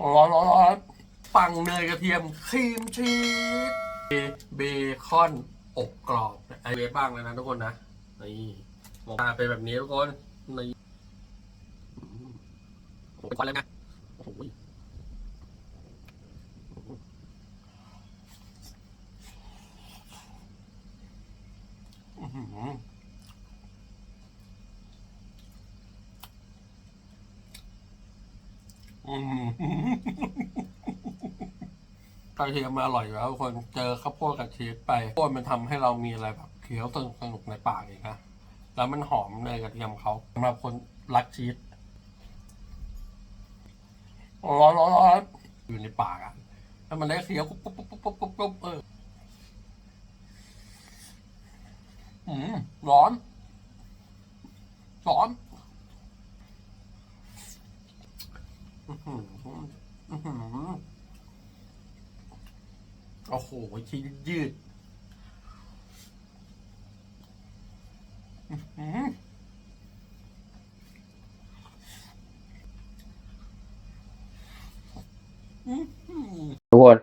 ร้อนร้อนร้อนปังเนยกระเทียมครีมชีสเบคอนอบกรอบไอเวฟบ้างเลยนะทุกคนนะนี่ออกมาเป็นแบบนี้ทุกคนนี่อืมโอ้โหเป็นควันเลยนะโอ้โหอื้อหืออืม กระเทียมมันอร่อยอยู่แล้วทุกคนเจอข้าวโพดกับชีสไปข้าวโพดมันทำให้เรามีอะไรแบบเคี้ยวสนุกสนุกในปากอีกนะแล้วมันหอมเนกระเทียมเขาสำหรับคนรักชีสร้อนร้อนร้อนอยู่ในปากอะแล้วมันได้เคี้ยวปุ๊บปุ๊บปุ๊บปุ๊บปุ๊บปุ๊บเอออืมร้อน ร้อนอือหืออือหือ โอ้โหชิ้นยืดทุกคน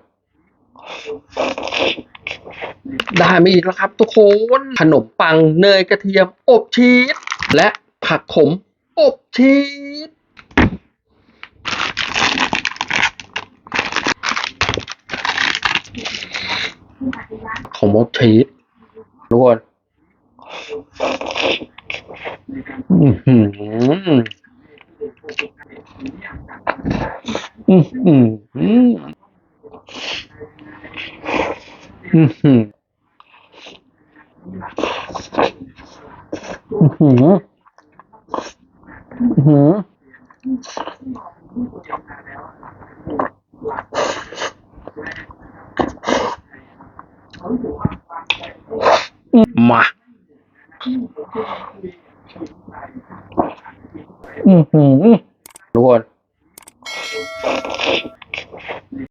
ได้ไมาอีกแล้วครับ ทุกคนขนมปังเนยกระเทียม อบชีสและผักขม อบชีส ของมอบชีสทุกคนอือหืออือหืออือหืออื้อหืออื้อหื มาอือหือทุกคน